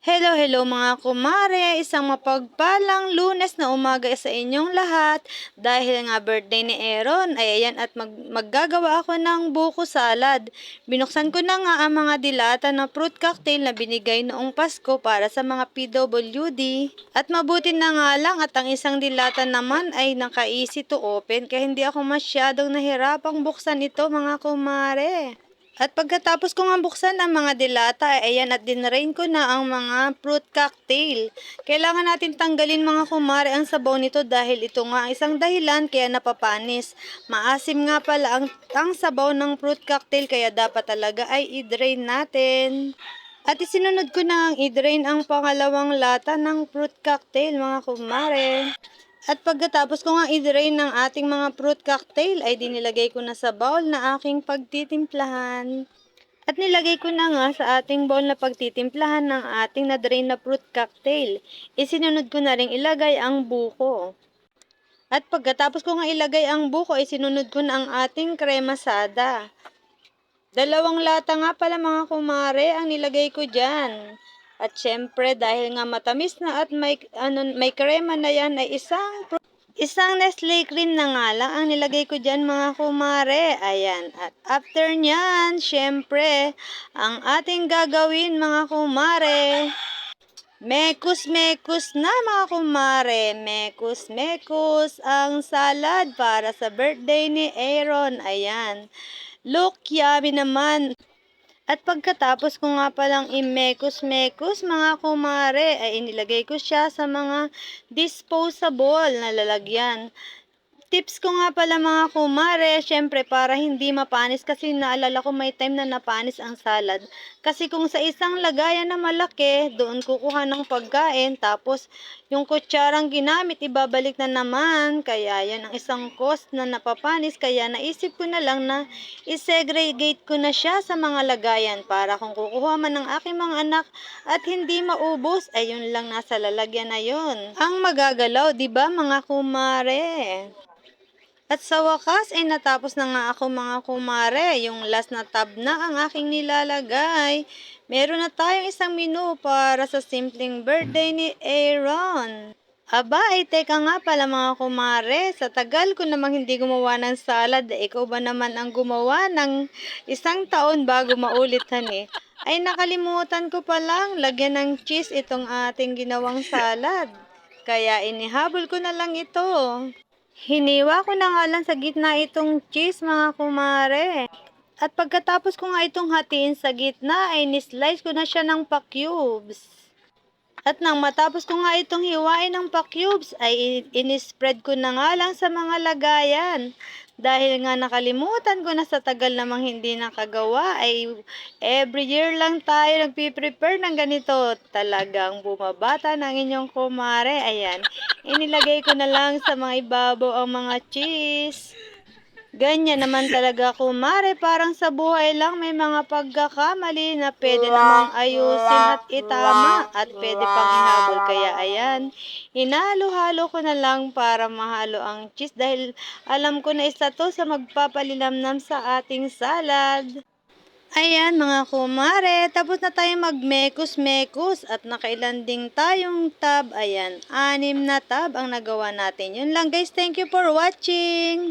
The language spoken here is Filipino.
Hello, hello mga kumare! Isang mapagpalang lunes na umaga sa inyong lahat. Dahil nga birthday ni Aaron, ay ayan at mag maggagawa ako ng buko salad. Binuksan ko na nga ang mga dilata na fruit cocktail na binigay noong Pasko para sa mga PWD. At mabuti na nga lang at ang isang dilata naman ay naka-easy to open kaya hindi ako masyadong nahirapang buksan ito mga kumare. At pagkatapos ko nga buksan ang mga dilata, ay ayan at dinrain ko na ang mga fruit cocktail. Kailangan natin tanggalin mga kumare ang sabaw nito dahil ito nga ang isang dahilan kaya napapanis. Maasim nga pala ang, ang sabaw ng fruit cocktail kaya dapat talaga ay i-drain natin. At isinunod ko na ang i-drain ang pangalawang lata ng fruit cocktail mga kumare. At pagkatapos ko nga i-drain ng ating mga fruit cocktail ay dinilagay ko na sa bowl na aking pagtitimplahan. At nilagay ko na nga sa ating bowl na pagtitimplahan ng ating na-drain na fruit cocktail. Isinunod ko na rin ilagay ang buko. At pagkatapos ko nga ilagay ang buko, ay sinunod ko na ang ating kremasada. Dalawang lata nga pala mga kumare ang nilagay ko dyan. At syempre dahil nga matamis na at may, ano, may krema na yan ay isang Isang Nestle cream na nga lang ang nilagay ko dyan mga kumare. Ayan. At after nyan, syempre, ang ating gagawin mga kumare. Mekus-mekus na mga kumare. Mekus-mekus ang salad para sa birthday ni Aaron. Ayan. Look, yummy naman. At pagkatapos ko nga palang imekos-mekos mga kumare, ay inilagay ko siya sa mga disposable na lalagyan. Tips ko nga pala mga kumare, syempre para hindi mapanis kasi naalala ko may time na napanis ang salad. Kasi kung sa isang lagayan na malaki, doon kukuha ng pagkain, tapos yung kutsarang ginamit, ibabalik na naman. Kaya yan ang isang cost na napapanis, kaya naisip ko na lang na isegregate ko na siya sa mga lagayan para kung kukuha man ng aking mga anak at hindi maubos, ay yun lang nasa lalagyan na yun. Ang magagalaw, di ba mga kumare? At sa wakas ay natapos na nga ako mga kumare. Yung last na tab na ang aking nilalagay. Meron na tayong isang menu para sa simpleng birthday ni Aaron. Aba, ay teka nga pala mga kumare, sa tagal ko namang hindi gumawa ng salad, eh, ikaw ba naman ang gumawa ng isang taon bago maulitan eh? Ay nakalimutan ko palang lagyan ng cheese itong ating ginawang salad. Kaya inihabol ko na lang ito. Hiniwa ko na nga lang sa gitna itong cheese mga kumare. At pagkatapos ko nga itong hatiin sa gitna ay nislice ko na siya ng pa-cubes. At nang matapos ko nga itong hiwain ng pa-cubes ay inispread ko na nga lang sa mga lagayan. Dahil nga nakalimutan ko na sa tagal namang hindi nakagawa ay every year lang tayo nagpiprepare ng ganito. Talagang bumabata ng inyong kumare. Ayan, inilagay ko na lang sa mga ibabaw ang mga cheese. Ganyan naman talaga kumare, parang sa buhay lang may mga pagkakamali na pwede namang ayusin at itama at pwede pang ihabol. Kaya ayan, hinalo-halo ko na lang para mahalo ang cheese dahil alam ko na isa to sa magpapalilamnam sa ating salad. Ayan mga kumare, tapos na tayo magmekos-mekos at nakailan ding tayong tab. Ayan, anim na tab ang nagawa natin. Yun lang guys, thank you for watching!